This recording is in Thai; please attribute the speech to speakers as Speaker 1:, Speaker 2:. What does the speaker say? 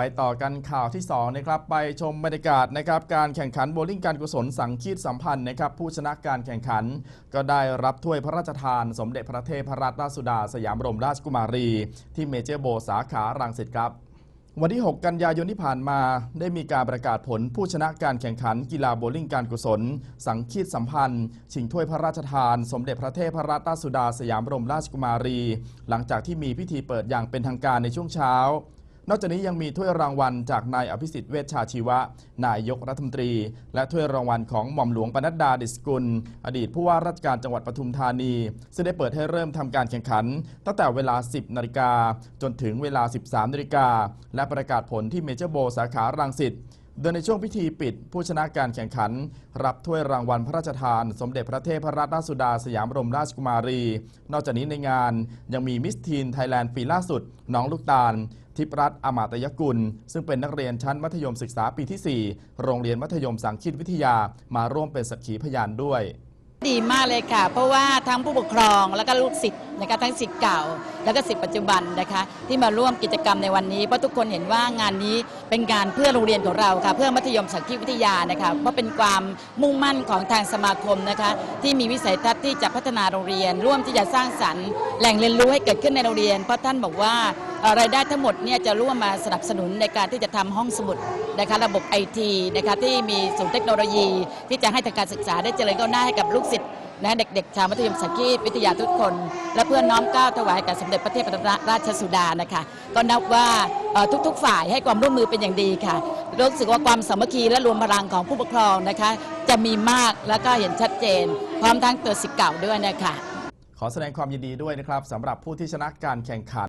Speaker 1: ไปต่อกันข่าวที่2นะครับไปชมบรรยากาศนะครับการแข่งขันโบว์ลิ่งการกุศลสังคีตสัมพันธ์นะครับผู้ชนะการแข่งขัน ก็ได้รับถ้วยพระราชทาน สมเด็จพระเทพรัตนราชสุดา สยามบรมราชกุมารี ที่เมเจอร์โบสาขารังสิตครับวันที่ 6 กันยายนที่ผ่านมาได้มีการประกาศผลผู้ชนะการแข่งขันกีฬาโบว์ลิ่งการกุศล สังคีตสัมพันธ์ชิงถ้วยพระราชทาน สมเด็จพระเทพรัตนราชสุดาสยามบรมราชกุมารี หลังจากที่มีพิธีเปิดอย่างเป็นทางการในช่วงเช้า นอกจากนี้ยังมีถ้วยรางวัลจากนายอภิสิทธิ์เวชชาชีวะ นายกรัฐมนตรี และถ้วยรางวัลของหม่อมหลวงปนัดดาดิสกุล อดีตผู้ว่าราชการจังหวัดปทุมธานี ซึ่งได้เปิดให้เริ่มทำการแข่งขัน ตั้งแต่เวลา 10 นาฬิกาจนถึงเวลา 13 นาฬิกาและประกาศผลที่เมเจอร์โบสาขารังสิต โดยในช่วงพิธีปิด ผู้ชนะการแข่งขัน รับถ้วยรางวัลพระราชทาน สมเด็จพระเทพรัตนราชสุดาสยามบรมราชกุมารี นอกจากนี้ในงานยังมีมิสทีนไทยแลนด์ปีล่าสุด น้องลูกตาล ทิพรัตน์อมาตยกุล ซึ่งเป็นนักเรียนชั้นมัธยมศึกษาปีที่ 4 โรงเรียนมัธยมสังคิตวิทยามาร่วมเป็นสักขีพยานด้วย
Speaker 2: ดีมากเลยค่ะ เพราะว่าทั้งผู้ปกครองแล้วก็ลูกศิษย์ นะคะทั้งศิษย์เก่า แล้วก็ศิษย์ปัจจุบันนะคะที่มาร่วมกิจกรรมในวันนี้เพราะทุกคนเห็นว่างานนี้เป็นการเพื่อโรงเรียนของเราค่ะเพื่อมัธยมสังคีตวิทยานะคะเพราะเป็นความมุ่งมั่นของทางสมาคมนะคะที่มีวิสัยทัศน์ที่จะพัฒนาโรงเรียน ร่วมที่จะสร้างสรรค์แหล่งเรียนรู้ให้เกิดขึ้นในโรงเรียน เพราะท่านบอกว่ารายได้ทั้งหมดเนี่ยจะร่วมมาสนับสนุนในการที่จะทำห้องสมุดนะคะระบบไอทีนะคะที่มีศูนย์เทคโนโลยี ที่จะให้ทางการศึกษาได้เจริญก้าวหน้าให้กับลูกศิษย์ นะเด็กๆ ชาวมัธยมสังคีตวิทยาทุกคน และเพื่อนน้อมเกล้าถวายกับสมเด็จพระเทพรัตนราชสุดานะคะก็นับว่าทุกๆ ฝ่ายให้ความร่วมมือเป็นอย่างดีค่ะรู้สึกว่าความสามัคคีและรวมพลังของผู้ปกครองนะคะ จะมีมากแล้วก็เห็นชัดเจน พร้อมทั้งตัวสิทธิ์เก่าด้วยนะคะ
Speaker 1: ขอแสดงความยินดีด้วยนะครับสำหรับผู้ที่ชนะการแข่งขัน